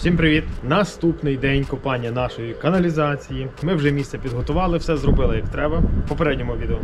Всім привіт! Наступний день копання нашої каналізації. Ми вже місце підготували, все зробили як треба в попередньому відео.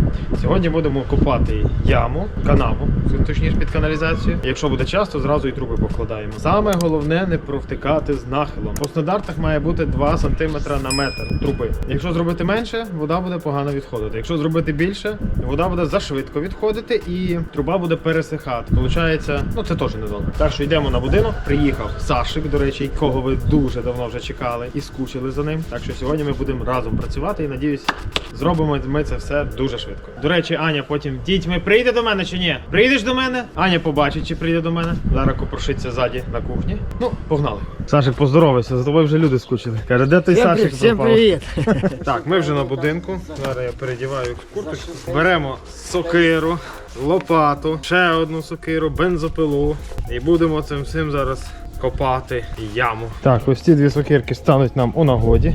Сьогодні будемо копати яму, канаву, точніше під каналізацію. Якщо буде час, то зразу і труби покладаємо. Саме головне не провтикати з нахилом. По стандартах має бути 2 см на метр труби. Якщо зробити менше, вода буде погано відходити. Якщо зробити більше, вода буде зашвидко відходити і труба буде пересихати. Получається, ну це теж не добре. Так що йдемо на будинок. Приїхав Сашик, до речі, якого ви дуже давно вже чекали і скучили за ним. Так що сьогодні ми будемо разом працювати і надіюсь, зробимо ми це все дуже швидко. До речі, Аня потім дітьми прийде до мене чи ні? Прийдеш до мене? Аня побачить, чи прийде до мене. Зараз копрошиться ззаді на кухні. Ну, погнали. Сашик, поздоровайся, за тобою вже люди скучили. Каже, де той Всем, Сашик? при- всем пропав? Так, ми вже на будинку. Зараз я передіваю курточку. Беремо сокиру, лопату, ще одну сокиру, бензопилу. І будемо цим всім зараз копати яму. Так, ось ці дві сокирки стануть нам у нагоді.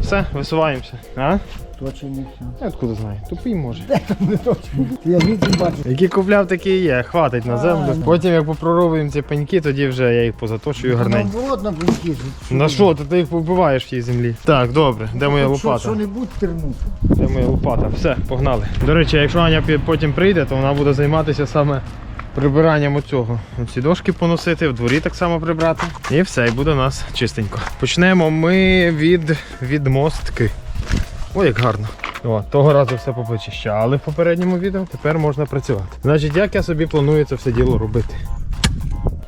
Все, висуваємося. А? Точно не все. Я откуда знаю? Тупий може. Не точно. Я віці бачу. Які купляв, такі і є. Хватить на землю. А, ну. Потім як попроровуємо ці пеньки, тоді вже я їх позаточую гарненько. Наоборот на близькі. На що? Ти, ти їх побиваєш в тій землі. Так, добре, де моя лопата? Що-небудь тернути. Це моя лопата. Все, погнали. До речі, якщо Аня потім прийде, то вона буде займатися саме прибиранням оцього. Ці дошки поносити, в дворі так само прибрати. І все, і буде у нас чистенько. Почнемо ми від, від мостки. Ой, як гарно. О, того разу все попочищали в попередньому відео. Тепер можна працювати. Значить, як я собі планую це все діло робити?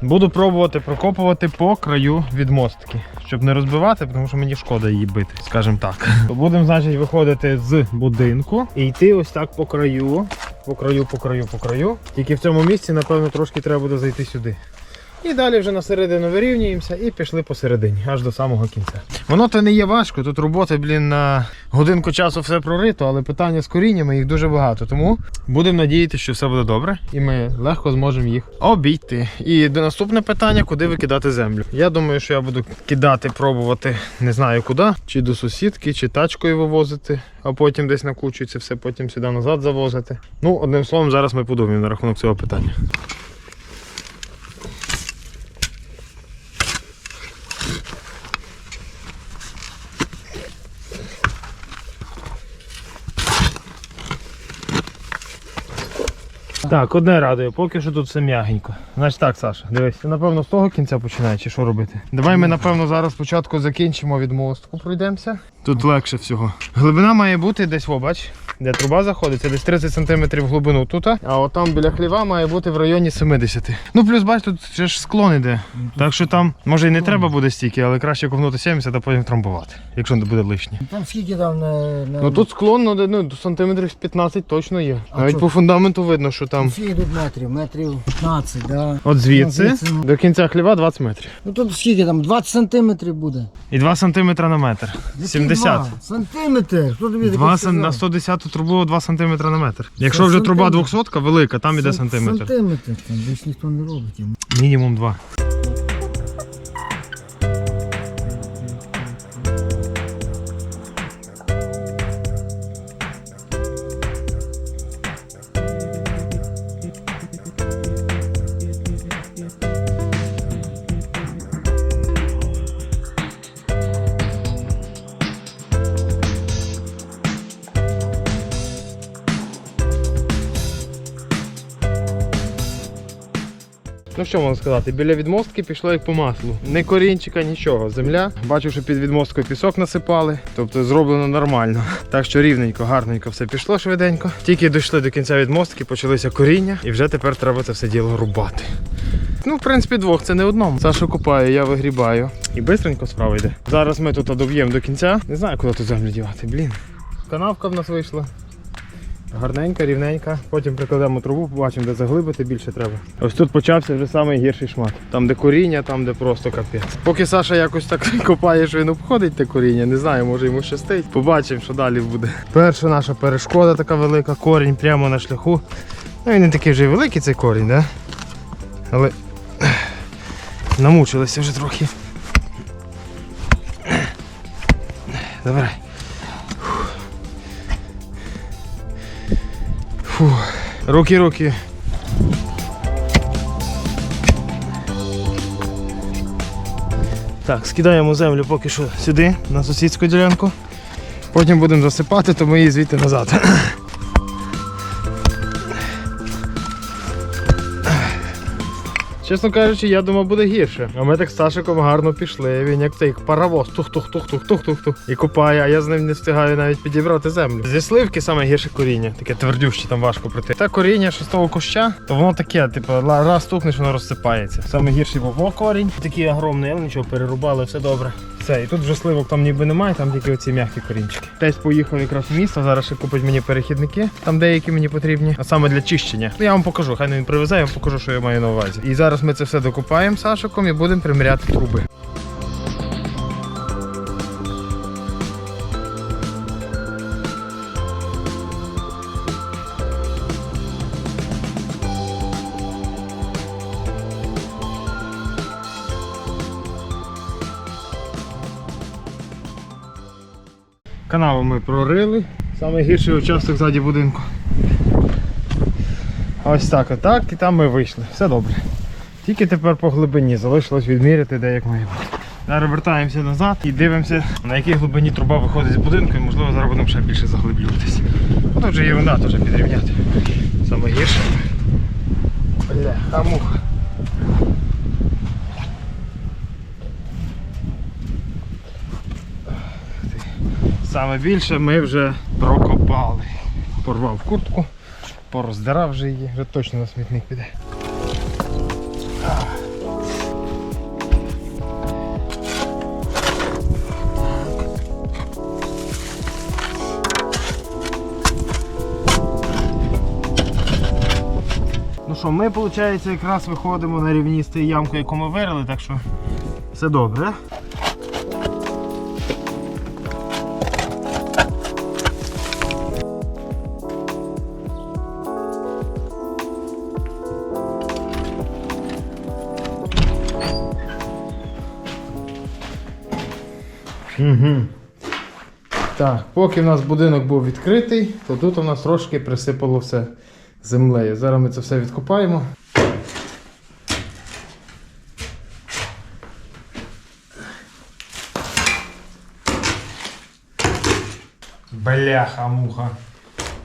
Буду пробувати прокопувати по краю відмостки, щоб не розбивати, тому що мені шкода її бити, скажімо так. Будемо, значить, виходити з будинку і йти ось так по краю, по краю, по краю, по краю. Тільки в цьому місці, напевно, трошки треба буде зайти сюди. І далі вже на середину вирівнюємося і пішли посередині, аж до самого кінця. Воно то не є важко, тут роботи, блін, на годинку часу все прорито, але питання з коріннями їх дуже багато. Тому будемо надіятися, що все буде добре, і ми легко зможемо їх обійти. І до наступне питання, куди викидати землю. Я думаю, що я буду кидати, пробувати не знаю куди, чи до сусідки, чи тачкою вивозити, а потім десь на кучу це все потім сюди назад завозити. Ну, одним словом, зараз ми подумаємо на рахунок цього питання. Так, одне радує, поки що тут все м'ягенько. Значить так, Саша, дивись, ти напевно з того кінця починає, чи що робити? Давай ми, напевно, зараз спочатку закінчимо від мостку, пройдемося. Тут легше всього. Глибина має бути десь, о, бач, де труба заходить, це десь 30 см глибину тут, а от там біля хліва має бути в районі 70. Ну, плюс бач, тут ще ж склон іде. Так що там, може і не треба буде стільки, але краще ковнути 70, а потім трамбувати, якщо не буде лишнє. Там скільки там на... на... Ну тут склон ну, ну, сантиметрів 15 точно є. Навіть по фундаменту видно, що там. Скільки тут метрів? Метрів 15, да. От звідси Ну, звідси, до кінця хліва 20 метрів. Ну тут скільки там? 20 сантиметрів буде. І 2 сантиметри на метр. Які 70. два? Сантиметр. Хто тобі таке 2 сказав? на 110 трубу 2 сантиметри на метр. Якщо вже труба 200 велика, там іде сантиметр. Сантиметр. Там більш ніхто не робить. Мінімум 2. Ну що можна сказати, біля відмостки пішло як по маслу. Не корінчика, нічого. Земля. Бачу, що під відмосткою пісок насипали, тобто зроблено нормально. Так що рівненько, гарненько все пішло швиденько. Тільки дійшли до кінця відмостки, почалися коріння, і вже тепер треба це все діло рубати. Ну, в принципі, двох це не одному. Саша купає, я вигрібаю. І бистренько справа йде. Зараз ми тут доб'ємо до кінця. Не знаю, куди тут землю дівати, блін. Канавка в нас вийшла. Гарненька, рівненька. Потім прикладемо трубу, побачимо, де заглибити більше треба. Ось тут почався вже самий гірший шмат. Там, де коріння, там, де просто капець. Поки Саша якось так копає, що він обходить те коріння, не знаю, може йому щастить. Побачимо, що далі буде. Перша наша перешкода така велика, корінь прямо на шляху. Ну він не такий вже великий цей корінь, да? але намучилися вже трохи. Давай. Руки, руки. Так, скидаємо землю поки що сюди, на сусідську ділянку. Потім будемо засипати, то ми її звідти назад. Чесно кажучи, я думав буде гірше. А ми так з Сашиком гарно пішли. Він як цей паровоз, тух-тух-тух-тух-тух-тух-тух. І купає, а я з ним не встигаю навіть підібрати землю. Зі сливки саме гірше коріння, таке твердюще, там важко пройти. Та коріння шостого куща, то воно таке, типу, раз стукнеш, воно розсипається. Саме гірший був корінь, такий огромний, нічого, перерубали, все добре. Все, і тут вже сливок там ніби немає, там тільки оці м'які корінчики. Десь поїхав якраз в місто, зараз ще купить мені перехідники, там деякі мені потрібні, а саме для чищення. Ну я вам покажу, хай він привезе, я вам покажу, що я маю на увазі. І зараз ми це все докупаємо Сашиком і будемо приміряти труби. Канаву ми прорили. Саме гірший участок ззаді будинку. Ось так, отак, і там ми вийшли. Все добре. Тільки тепер по глибині залишилось відміряти, де як має бути. Зараз вертаємося назад і дивимося, на якій глибині труба виходить з будинку, і можливо зараз будемо ще більше заглиблюватись. Ну, Тут вже ерунда теж підрівняти. Саме гірше. Бля, хамуха. Саме більше ми вже прокопали. Порвав куртку, пороздирав вже її, вже точно на смітник піде. Ну що, ми, виходить, якраз виходимо на рівні з тієї ямки, яку ми вирили, так що все добре. Угу. Так, поки в нас будинок був відкритий, то тут у нас трошки присипало все землею. Зараз ми це все відкопаємо. Бляха муха.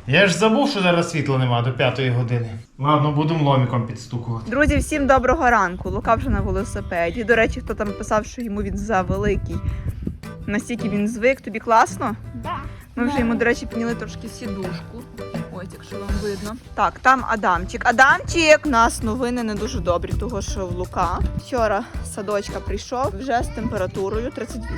Я ж забув, що зараз світла нема до п'ятої години. Ладно, будемо ломіком підстукувати. Друзі, всім доброго ранку. Лука вже на велосипеді. До речі, хто там писав, що йому він завеликий. Настільки він звик, тобі класно? Да. Ми вже йому, до речі, підняли трошки сідушку. Ось, якщо вам видно. Так, там Адамчик. Адамчик! У нас новини не дуже добрі, того що в Лука. Вчора садочка прийшов вже з температурою 38.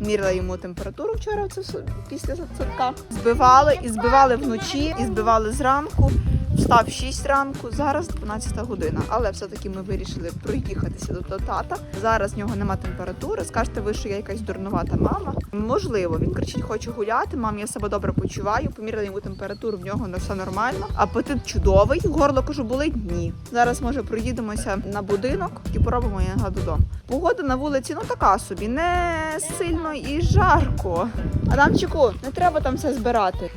Мірила йому температуру вчора це після садка. Збивали і збивали вночі, і збивали зранку. Встав 6 ранку, зараз 12 година. Але все-таки ми вирішили проїхатися до тата. Зараз в нього нема температури. Скажете ви, що я якась дурнувата мама. Можливо, він кричить, хочу гуляти. Мам, я себе добре почуваю. Поміряли йому температуру, в нього все нормально. Апетит чудовий. Горло кажу, болить ні. Зараз може проїдемося на будинок і поробимо його додому. Погода на вулиці ну така собі, не сильно і жарко. Адамчику, не треба там все збирати.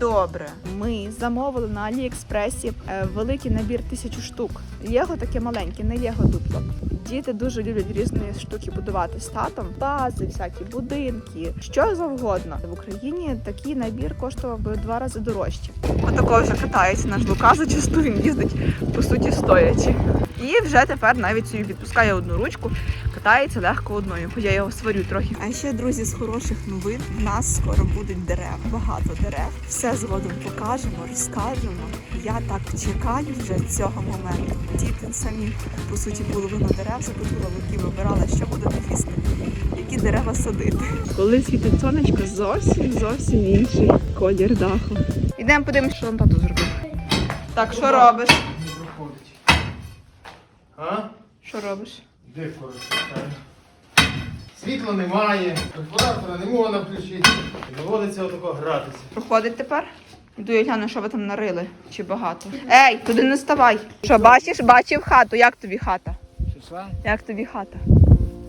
Добре, ми замовили на Аліекспресі е, великий набір тисячу штук. Лего таке маленьке, не Лего дупло. Діти дуже люблять різні штуки будувати з татом, бази, всякі будинки, що завгодно. В Україні такий набір коштував би в два рази дорожче. Отако вже катається наш Лука, зачасту він їздить по суті стоячи. І вже тепер навіть собі відпускає одну ручку, катається легко одною, я його сварю трохи. А ще, друзі, з хороших новин в нас скоро будуть дерева, багато дерев. Все згодом покажемо, розкажемо. Я так чекаю вже цього моменту. Діти самі по суті половину дерев закупила Луки, вибирала, що будете їсти, які дерева садити. Коли світить сонечко, зовсім зовсім інший колір даху. Ідемо подивимось, що вам тату зробив. Так, що робиш? А? Що робиш? Де користується? Світла немає, регулятора не можна включити. Доводиться отако гратися. Проходить тепер? Іду я гляну, що ви там нарили, чи багато. Ей, туди не ставай. Що, бачиш, бачив хату. Як тобі хата? Що? Як тобі хата?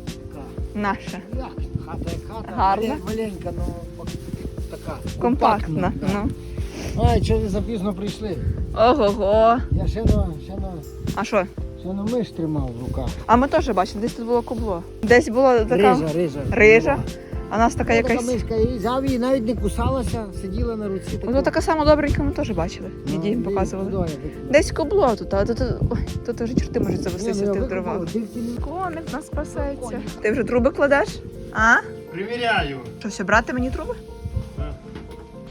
Така. Наша. Як? Хата як хата. Гарна. Маленька, ну така. Компактна. Ну. Ай, що ви запізно прийшли? Ого-го. Я ще на, ще на, А що? ще на миш тримав в руках. А ми теж бачили, десь тут було кубло. Десь була така Рижа, рижа. рижа, а нас така Така якась. мишка і заві, її, навіть не кусалася, сиділа на руці. Ну, така сама добренька ми теж бачили. Ну, Діді їм показували. така. Десь кобло тут, а тут, ой, тут вже чорти можуть завестися ну, в тих дровах. Коник нас спасається. Ти вже труби кладеш? А? Приміряю. Що, все, брати мені труби?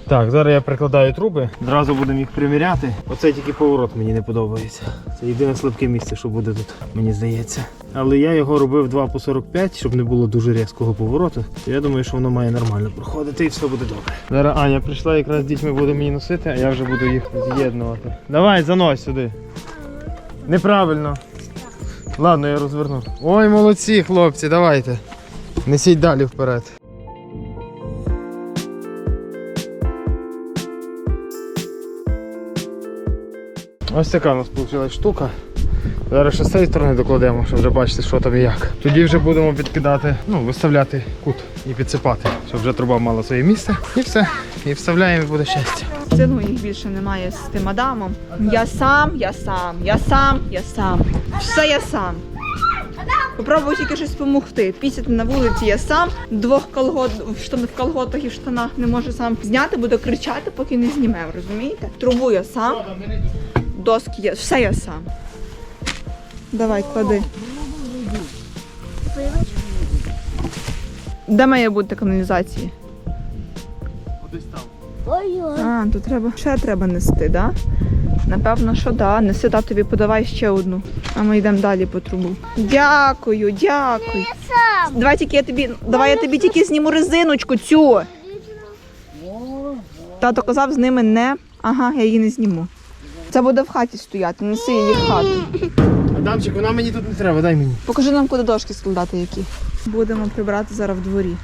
Так, зараз я прикладаю труби, одразу будемо їх приміряти. Оце тільки поворот мені не подобається. Це єдине слабке місце, що буде тут, мені здається. Але я його робив 2 по 45, щоб не було дуже різкого повороту. Я думаю, що воно має нормально проходити і все буде добре. Зараз Аня прийшла, якраз з дітьми буде мені носити, а я вже буду їх з'єднувати. Давай, занось сюди. Неправильно. Ладно, я розверну. Ой, молодці, хлопці, давайте. Несіть далі вперед. Ось така у нас вийшла штука. Зараз ще з цієї сторони докладемо, щоб вже бачити, що там і як. Тоді вже будемо підкидати, ну, виставляти кут і підсипати, щоб вже труба мала своє місце. І все. І вставляємо і буде щастя. Сину їх більше немає з тим Адамом. Я сам, я сам, я сам, я сам. Все я сам. Попробую тільки щось допомогти. Пісяти на вулиці я сам, двох колгот в штани в колготах і в штанах не можу сам зняти, буду кричати, поки не зніме, розумієте? Трубу я сам, доски я, все я сам. Давай, клади. Де має бути каналізація? Кудись там. Ой-ой. А, то треба ще треба нести, да? Напевно, що да. Неси татові, подавай ще одну. А ми йдемо далі по трубу. Дякую, дякую. Сам. Давай тільки я тобі. Давай я тобі тільки зніму резиночку цю. Тато казав, з ними не. Ага, я її не зніму. Це буде в хаті стояти, неси її в хату. Адамчик, вона мені тут не треба, дай мені. Покажи нам, куди дошки складати які. Будемо прибрати зараз в дворі.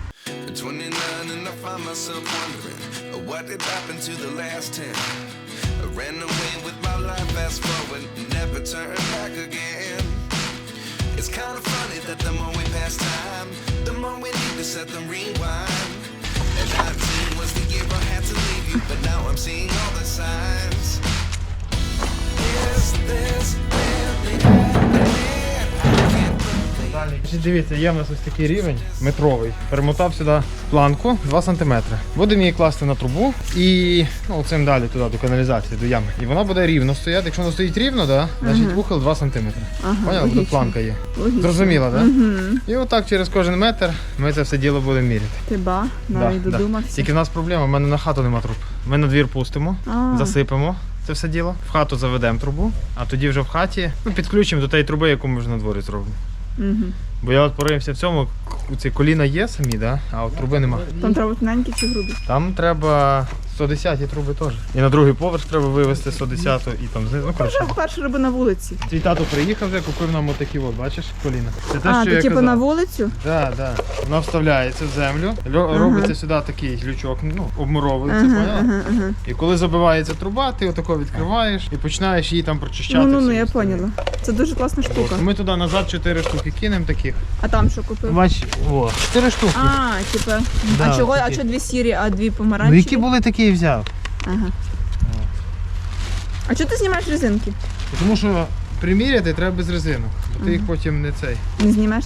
At 29 and I find myself wondering uh, what did happen to the last 10. I ran away with my life, fast forward, never turn back again. It's kind of funny that the more we pass time, the more we need to set them rewind. And 19 was the year I had to leave you, but now I'm seeing all the signs. Дивіться, є в нас ось такий рівень метровий. Перемотав сюди планку 2 см. Будемо її класти на трубу і ну, цим далі туди до каналізації, до ями. І вона буде рівно стояти. Якщо вона стоїть рівно, да, значить вухол 2 см. Ага, Поняла? Тут планка є. Логічно. Зрозуміла, так? Да? Угу. І отак через кожен метр ми це все діло будемо міряти. Ти ба, навіть Да, да. Тільки в нас проблема, в мене на хату нема труб. Ми на двір пустимо, А. засипемо це все діло, в хату заведемо трубу, а тоді вже в хаті ну, підключимо до тієї труби, яку ми вже на дворі зробимо. Угу. Бо я от порився в цьому, ці коліна є самі, да? а от труби нема. Там треба тоненькі чи грубі? Там треба 110 труби теж. І на другий поверх треба вивезти 110 і там знизу. Ну коротше. Вже вперше роби на вулиці. Твій тато приїхав вже, купив нам отакі, от, бачиш, коліна. Це те, а, що то я типу казав. на вулицю? Да, да. Вона вставляється в землю, льо- Ага. робиться сюди такий лючок, ну, обмуровується, Ага, поняла? ага, ага. І коли забивається труба, ти отако відкриваєш і починаєш її там прочищати. Ну, ну, ну, всю я історію. поняла. Це дуже класна От. штука. Ми туди назад 4 штуки кинемо таких. А там що купив? Бач, о, 4 штуки. А, типа. Да, а чого? А такі. що дві сірі, а дві ну помаранчеві? які були, такі і взяв. Ага. А чого ти знімаєш резинки? Тому що приміряти треба без резинок, бо ти їх потім не цей. Не знімеш?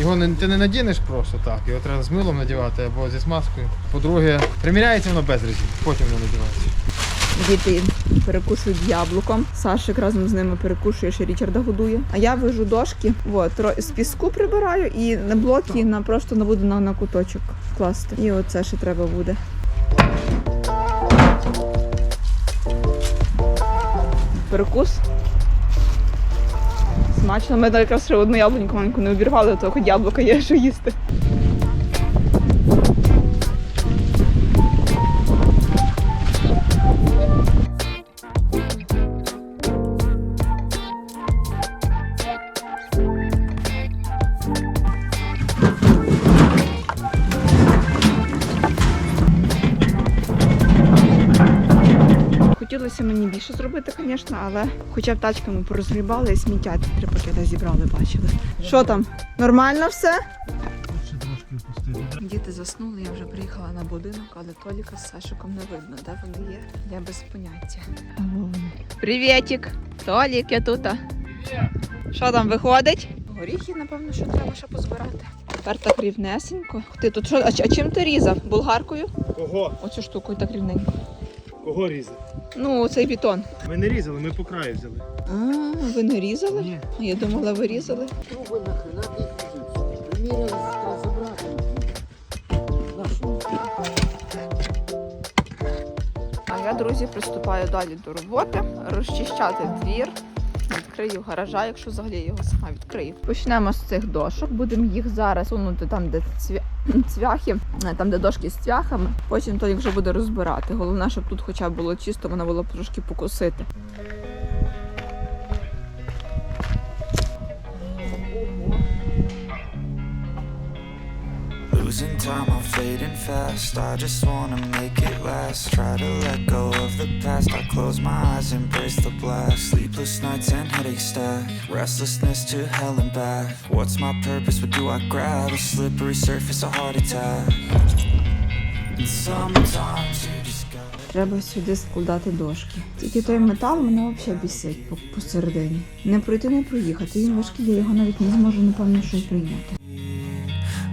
Його не, ти не надінеш просто так, його треба з милом надівати або зі смазкою. По-друге, приміряється воно без резинок, потім воно надівається. Діти перекушують яблуком. Сашик разом з ними перекушує, ще Річарда годує. А я вижу дошки, от, з піску прибираю і на блоки на просто на буду на, на куточок класти. І оце ще треба буде. Перекус. Смачно, ми якраз ще одну яблуньку маленьку не обірвали, то хоч яблука є, що їсти. Звісно, але хоча б тачками порозгрібали і сміття три пакети зібрали, бачили. Що там? Нормально все? Діти заснули, я вже приїхала на будинок, але Толіка з Сашиком не видно, де вони є. Я без поняття. Привітик! Толік, я тут. Що там виходить? Горіхи, напевно, що треба ще позбирати. Тепер так рівнесенько. Ти тут що? А, а чим ти різав? Болгаркою? Кого? Оцю штуку так рівненько. Кого різали? Ну, цей бетон. Ми не різали, ми по краю взяли. А, ви не різали? Ні. А я думала, ви різали. Труби нахрена забрати. Нашу. А я, друзі, приступаю далі до роботи, розчищати двір. Відкрию гаража, якщо взагалі його сама відкрию. Почнемо з цих дошок. Будемо їх зараз сунути там, де цвя... цвяхи, е, там, де дошки з цвяхами. Потім то їх вже буде розбирати. Головне, щоб тут хоча б було чисто, воно було трошки покосити. Losing time, I'm fading fast. I just wanna make it last. Try to let go of the past. I close my eyes, embrace the blast. Sleepless nights and headaches stack. Restlessness to hell and back. What's my purpose? What do I grab? A slippery surface, a heart attack. And sometimes you just gotta. Треба сюди складати дошки. Тільки той метал мене взагалі бісить посередині. Не пройти, не проїхати. Він важкий, я його навіть не зможу, напевно, що й прийняти.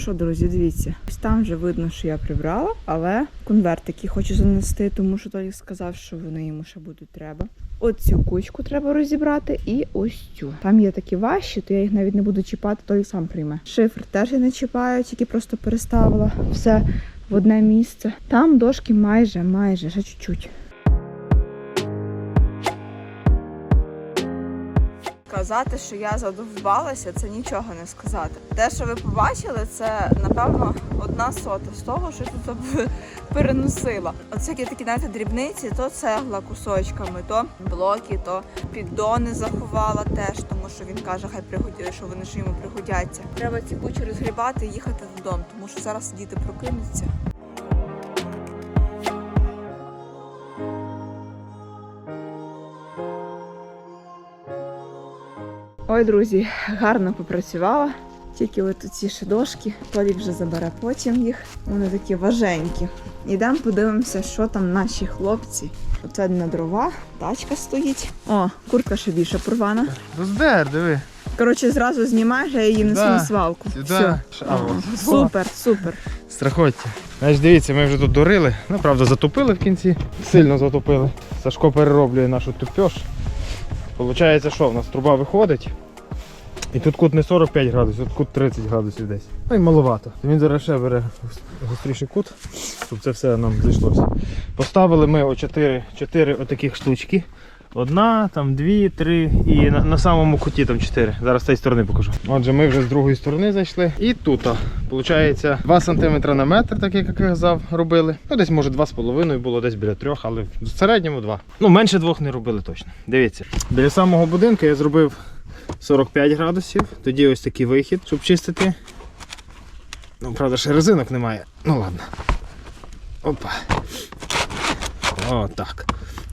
що, друзі, дивіться. Ось там вже видно, що я прибрала, але конвертики хочу занести, тому що Толік сказав, що вони йому ще будуть треба. Оцю кучку треба розібрати і ось цю. Там є такі важчі, то я їх навіть не буду чіпати, Толік сам прийме. Шифр теж я не чіпаю, тільки просто переставила все в одне місце. Там дошки майже, майже, ще чуть-чуть. Сказати, що я задовбалася, це нічого не сказати. Те, що ви побачили, це напевно одна сота з того, що тут переносила. Оце такі знаєте, дрібниці, то цегла кусочками, то блоки, то піддони заховала теж, тому що він каже, хай пригодять, що вони ж йому пригодяться. Треба ці кучі розгрібати і їхати додому, тому що зараз діти прокинуться. Ой, друзі, гарно попрацювала. Тільки от ці ще дошки, Толік вже забере потім їх. Вони такі важенькі. Ідемо подивимося, що там наші хлопці. Оце на дрова, тачка стоїть. О, куртка ще більше порвана. Роздер, диви. Коротше, зразу знімаєш, я її несу на свалку. Все. А, от. Супер, супер. Страхоття. Знаєш, дивіться, ми вже тут дурили. Ну, правда, затопили в кінці. Сильно затопили. Сашко перероблює нашу тупьош. Получається, що в нас труба виходить. І тут кут не 45 градусів, тут кут 30 градусів десь. Ну і маловато. Він зараз ще бере гостріший кут, щоб це все нам зійшлося. Поставили ми о 4, 4 отаких штучки. Одна, там дві, три і на, на самому куті там чотири. Зараз з цієї сторони покажу. Отже, ми вже з другої сторони зайшли. І тут, виходить, 2 см на метр, так як я казав, робили. Ну, десь може 2,5 було, десь біля трьох, але в середньому 2. Ну, менше двох не робили точно. Дивіться. Біля самого будинку я зробив 45 градусів. Тоді ось такий вихід, щоб чистити. Ну, правда, ще резинок немає. Ну ладно. Опа. О,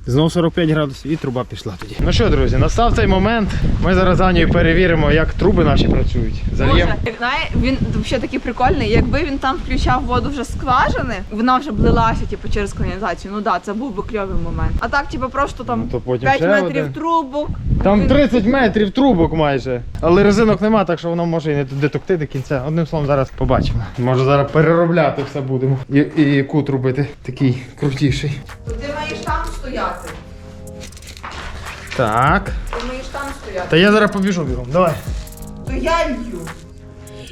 так. Знов 45 градусів і труба пішла тоді. Ну що, друзі, настав цей момент. Ми зараз Анією перевіримо, як труби наші працюють. Зальємо. Знає, він взагалі такий прикольний. Якби він там включав воду вже з скважини, вона вже блилася типу, через каналізацію. Ну так, да, це був би кльовий момент. А так, типу, просто там Ну, то потім 5 ще метрів один. трубок. Там 30 метрів трубок майже. Але резинок нема, так що воно може і не детокти до кінця. Одним словом, зараз побачимо. Може зараз переробляти все будемо. І, і кут робити такий крутіший. То ти маєш там стояти. Так. Ти маєш там стояти. Та я зараз побіжу бігом. Давай. То я лью.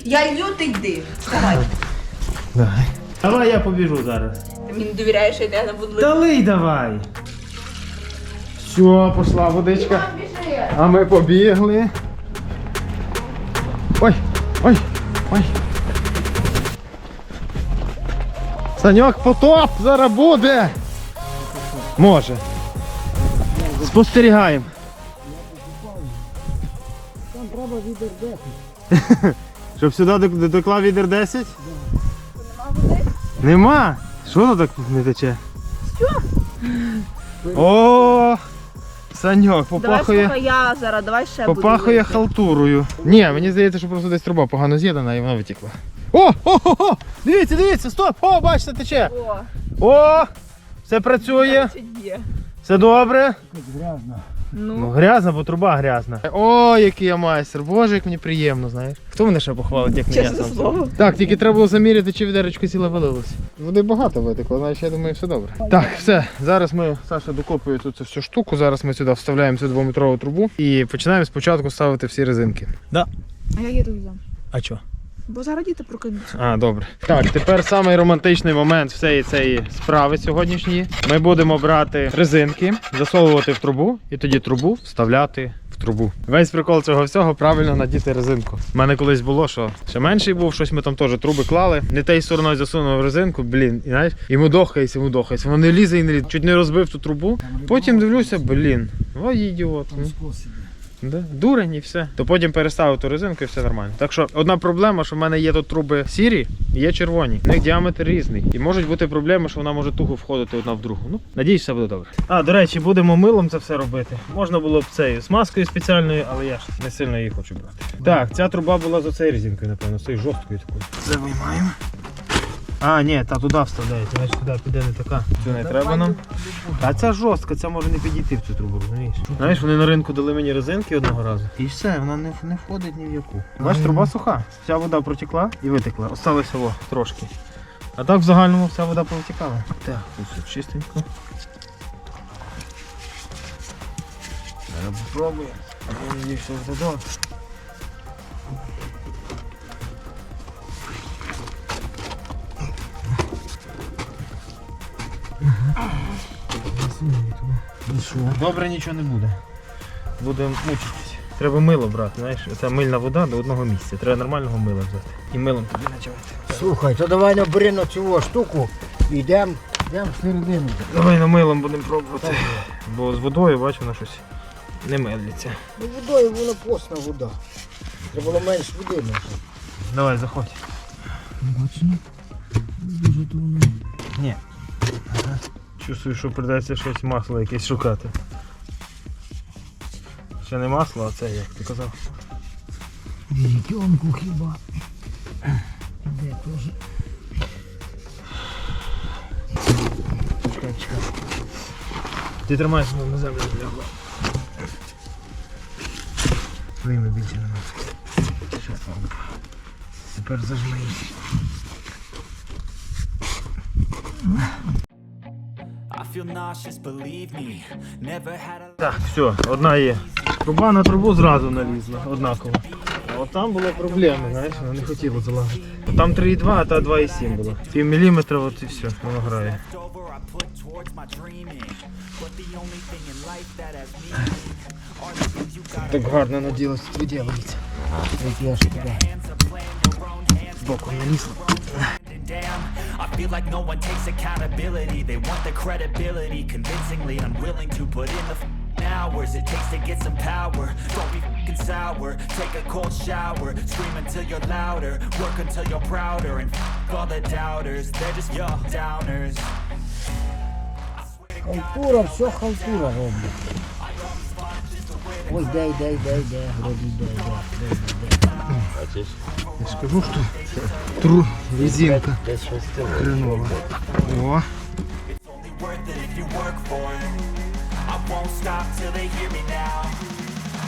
Я лью, ти йди. Давай. Давай. Давай я побіжу зараз. Ти мені не довіряєш, я не буду лити. Далий давай. Все, пішла водичка. А ми побігли. Ой, ой, ой. Саньок, потоп зараз буде. Може. Спостерігаємо. Там треба відер 10. Щоб сюди доклав відер 10? Нема. Що воно так не тече? Що? О! Саньок, Давай попахує, слухай, я зараз, давай ще попахує буду. халтурою. Ні, мені здається, що просто десь труба погано з'єднана і вона витікла. О! О! О! о! Дивіться, дивіться, стоп! О, бачите, тече! О, О! Все працює, це є. Все добре. Грязно. Ну, Ну, грязна, бо труба грязна. О, який я майстер. Боже, як мені приємно, знаєш. Хто мене ще похвалить, як не я сам? слово. Так, тільки треба було заміряти, чи відеречко ціле вилилось. Води багато витекло, значить я думаю, все добре. Так, все. Зараз ми, Саша докопує тут цю всю штуку. Зараз ми сюди вставляємо цю двометрову трубу і починаємо спочатку ставити всі резинки. Да. А я їду взяв. А що? Бо зараз діти прокинуться. А, добре. Так, тепер самий романтичний момент всієї цієї справи сьогоднішньої. Ми будемо брати резинки, засовувати в трубу і тоді трубу вставляти в трубу. Весь прикол цього всього правильно надіти резинку. У мене колись було, що ще менший був, щось ми там теж труби клали. Не тією стороною засунув резинку, блін, і знаєш, і мудохається, мудохається. Воно не лізе і не лізе. Чуть не розбив ту трубу. Потім дивлюся, блін, ой, ідіот. ну. Да? Дурень і все. То потім переставив ту резинку і все нормально. Так що одна проблема, що в мене є тут труби сірі, є червоні. У них діаметр різний. І можуть бути проблеми, що вона може туго входити одна в другу. Ну, надіюсь, все буде добре. А, до речі, будемо милом це все робити. Можна було б цією смазкою спеціальною, але я ж не сильно її хочу брати. Так, ця труба була з оцею резинкою, напевно, з цією жорсткою такою. Це виймаємо. А, ні, та туди вставляється, значить туди піде не така. Цю не треба нам. А ця жорстка, ця може не підійти в цю трубу, розумієш? Знаєш, вони на ринку дали мені резинки одного разу. І все, вона не, не входить ні в яку. Бачиш, труба суха. Вся вода протекла і витекла. Осталося во, трошки. А так в загальному вся вода повтікала. Так, тут все чистенько. Зараз попробую. Або мені все добре. Добре нічого не буде. Будемо мучитись. Треба мило брати, знаєш, це мильна вода до одного місця. Треба нормального мила взяти. І милом тобі начавати. Слухай, то давай набери на цю штуку і йдемо йдемо всередину. Давай на милом будемо пробувати. Бо з водою, бачу, вона щось не медлиться. Ну водою воно постна вода. Треба було менш води наше. Давай, заходь. Бачно. Дуже то воно. Ні. Чувствую, що придеться щось масло якесь шукати. Ще не масло, а це як ти казав. Візитьонку хіба. Де теж. Чекай, чекай. Ти мене на землю лягла. Вийми більше. Щас, ладно. Тепер зажми. Так, все, одна є. Труба на трубу зразу налізла, однаково. А от там були проблеми, знаєш, вона не хотіла залагати. Там 3,2, а та 2,7 була. Пів міліметра, от і все, воно грає. over I put towards my dreaming. But the only thing in life that has meaning are the things you got Так гарно наділось, виділиться. Як я ж туди. hands to plan your own hands. Збоку налізла. damn. I feel like no one takes accountability. They want the credibility. Convincingly unwilling to put in the hours It takes to get some power. Don't be f***ing sour. Take a cold shower. Scream until you're louder. Work until you're prouder. And f*** all the doubters. They're just your downers. خلطورة بشو خلطورة هون وي داي داي داي داي داي داي داي داي Я скажу, кажу, що тру резинка хренова.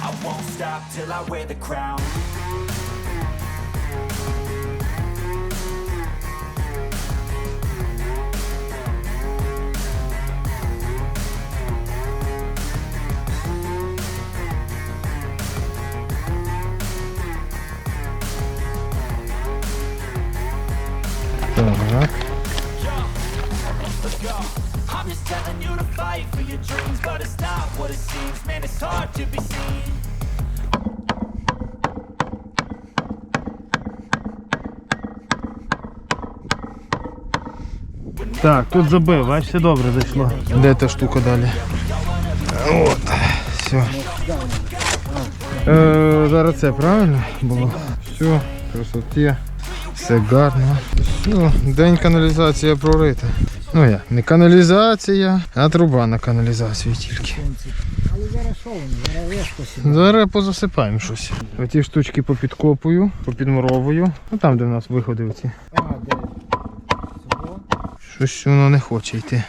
I won't stop till I wear the crown. Так, тут забив, бачиш, все добре зайшло. Де та штука далі? От. Все. Е, зараз це правильно було? Все, красоті. Все гарно. Все, день каналізація прорита. Ну як, не каналізація, а труба на каналізацію тільки. Але зараз що? Зараз. Зараз позасипаємо щось. Оці штучки попідкопую, попідмуровую. Ну там, де в нас виходи оці. Щось воно не хоче йти.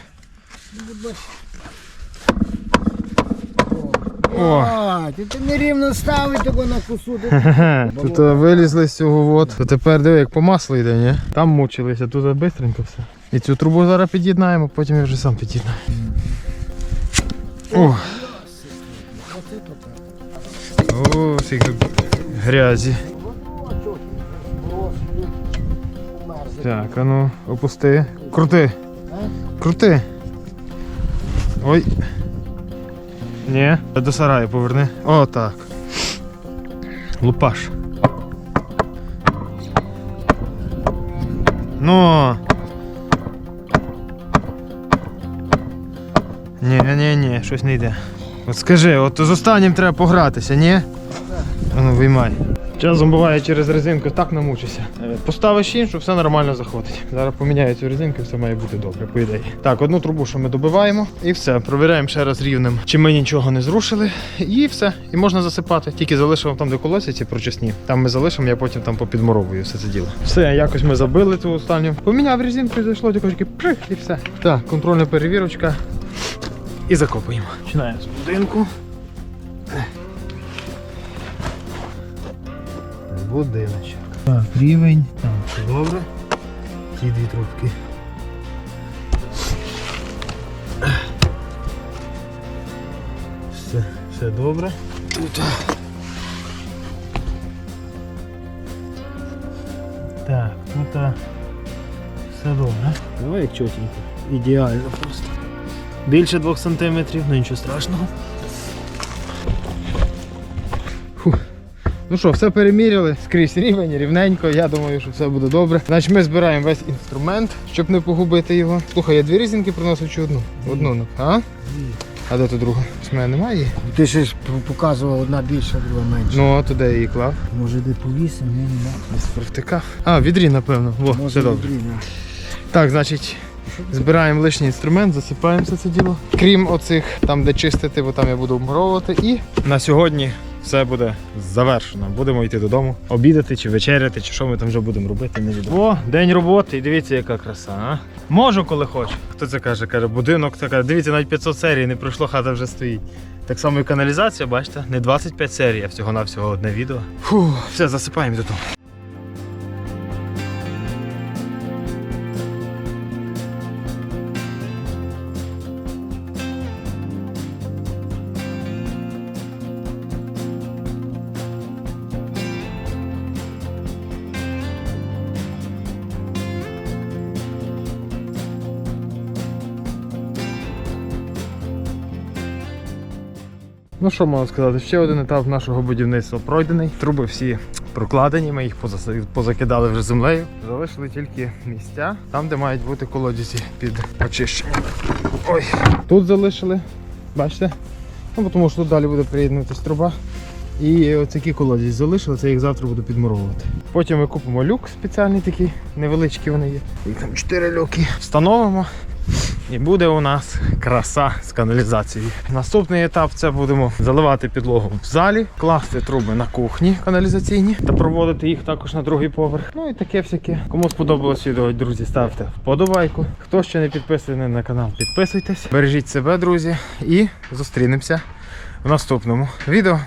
О! А, ти, ти нерівно ставить його на кусу. Тут е, вилізли з цього от. То тепер диви, як по маслу йде, ні? Там мучилися, тут швидко все. І цю трубу зараз під'єднаємо, потім я вже сам під'єднаю. О! О, скільки грязі. Так, а ну, опусти. Крути. Крути. Ой. Ні. До сараю поверни. О, так. Лупаш. Ну. Ні, ні, ні, щось не йде. От скажи, от з останнім треба погратися, ні? Ну виймай. Часом буває через резинку так намучишся. Е, Поставиш іншу, все нормально заходить. Зараз поміняю цю резинку, все має бути добре, по ідеї. Так, одну трубу, що ми добиваємо, і все. Провіряємо ще раз рівнем, чи ми нічого не зрушили. І все. І можна засипати. Тільки залишимо там, де колеса ці прочисні. Там ми залишимо, я потім там попідмуровую все це діло. Все, якось ми забили ту останню. Поміняв резинку і зайшло, тільки прих і все. Так, контрольна перевірочка. І закопуємо. Починаємо з будинку. Будиночок. Так, рівень. Там все добре. Ті дві трубки. Все, все добре. Тут. Так, тут все добре. Давай чотенько. Ідеально просто. Більше 2 см, ну нічого страшного. Ну що, все переміряли, скрізь рівень, рівненько, я думаю, що все буде добре. Значить ми збираємо весь інструмент, щоб не погубити його. Слухай, я дві різинки приносив чи одну? Одну, ну, а? А де тут друга? З мене немає її? Ти ще ж показував одна більша, друга менша. Ну, а туди я її клав. Може де повісимо, ні, нема. Провтикав. А, відрі, напевно. Во, все добре. відрі. Так, значить, збираємо лишній інструмент, засипаємо все це діло. Крім оцих, там де чистити, бо там я буду обмуровувати. І на сьогодні все буде завершено. Будемо йти додому, обідати чи вечеряти, чи що ми там вже будемо робити, невідомо. О, день роботи, і дивіться, яка краса, а? Можу, коли хочу. Хто це каже? Каже, будинок така. Дивіться, навіть 500 серій не пройшло, хата вже стоїть. Так само і каналізація, бачите, не 25 серій, а всього-навсього одне відео. Фу, все, засипаємо додому. Ну що можна сказати, ще один етап нашого будівництва пройдений. Труби всі прокладені, ми їх позакидали вже землею. Залишили тільки місця, там, де мають бути колодязі під очищення. Ой, тут залишили, бачите? Ну, тому що тут далі буде приєднуватись труба. І оці колодязі залишили, це їх завтра буду підмуровувати. Потім ми купимо люк спеціальний такий, невеличкі вони є. Їх там 4 люки. Встановимо. І буде у нас краса з каналізацією. Наступний етап це будемо заливати підлогу в залі, класти труби на кухні каналізаційні та проводити їх також на другий поверх. Ну і таке всяке. Кому сподобалось відео, друзі, ставте вподобайку. Хто ще не підписаний на канал, підписуйтесь. Бережіть себе, друзі, і зустрінемося в наступному відео.